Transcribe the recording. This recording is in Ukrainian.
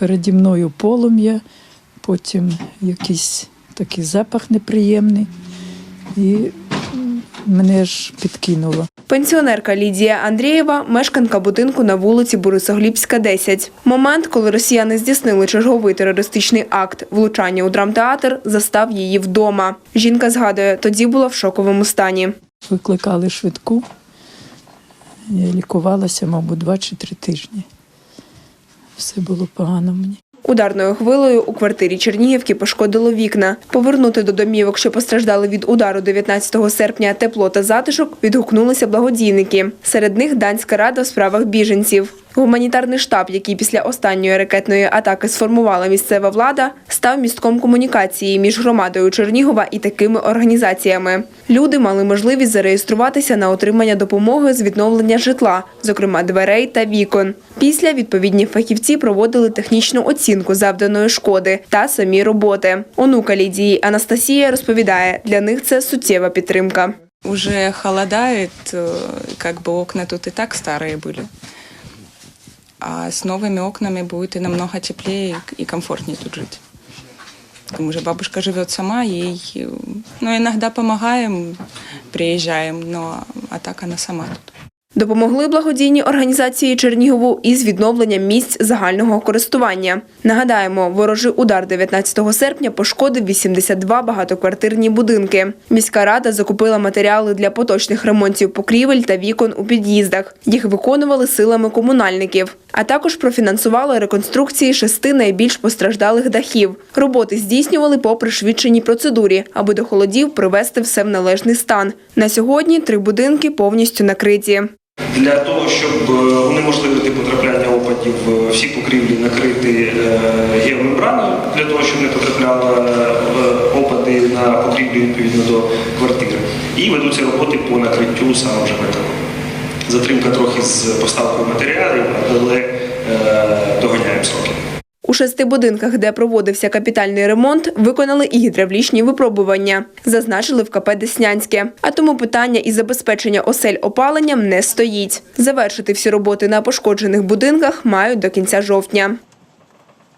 переді мною полум'я, потім якийсь такий запах неприємний. І мене ж підкинуло. Пенсіонерка Лідія Андрієва, мешканка будинку на вулиці Борисоглібська, 10. Момент, коли росіяни здійснили черговий терористичний акт влучання у драмтеатр, застав її вдома. Жінка згадує, тоді була в шоковому стані. Викликали швидку. Я лікувалася, мабуть, два чи три тижні. Все було погано мені. Ударною хвилою у квартирі Чернігівки пошкодило вікна. Повернути до домівок, що постраждали від удару 19 серпня тепло та затишок, відгукнулися благодійники. Серед них Данська рада в справах біженців. Гуманітарний штаб, який після останньої ракетної атаки сформувала місцева влада, став містком комунікації між громадою Чернігова і такими організаціями. Люди мали можливість зареєструватися на отримання допомоги з відновлення житла, зокрема дверей та вікон. Після відповідні фахівці проводили технічну оцінку завданої шкоди та самі роботи. Онука Лідії Анастасія розповідає, для них це суттєва підтримка. Уже холодает, э, как бы окна тут и так старые были. А с новыми окнами будет и намного теплее и комфортнее тут жить. К тому же бабушка живет сама, ей ну, иногда помогаем, приезжаем, но а так она сама тут. Допомогли благодійні організації Чернігову із відновленням місць загального користування. Нагадаємо, ворожий удар 19 серпня пошкодив 82 багатоквартирні будинки. Міська рада закупила матеріали для поточних ремонтів покрівель та вікон у під'їздах. Їх виконували силами комунальників, а також профінансували реконструкції шести найбільш постраждалих дахів. Роботи здійснювали по пришвидшеній процедурі, аби до холодів привести все в належний стан. На сьогодні три будинки повністю накриті. Для того, щоб е, унеможливити потрапляння опадів, е, всі покрівлі накрити е, геомембраною, для того, щоб не потрапляли е, опади на покрівлі відповідно до квартири. І ведуться роботи по накриттю саме вже металом. Затримка трохи з поставкою матеріалів, але е, доганяємо сроки. У шести будинках, де проводився капітальний ремонт, виконали і гідравлічні випробування, зазначили в КП Деснянське. А тому питання із забезпечення осель опаленням не стоїть. Завершити всі роботи на пошкоджених будинках мають до кінця жовтня.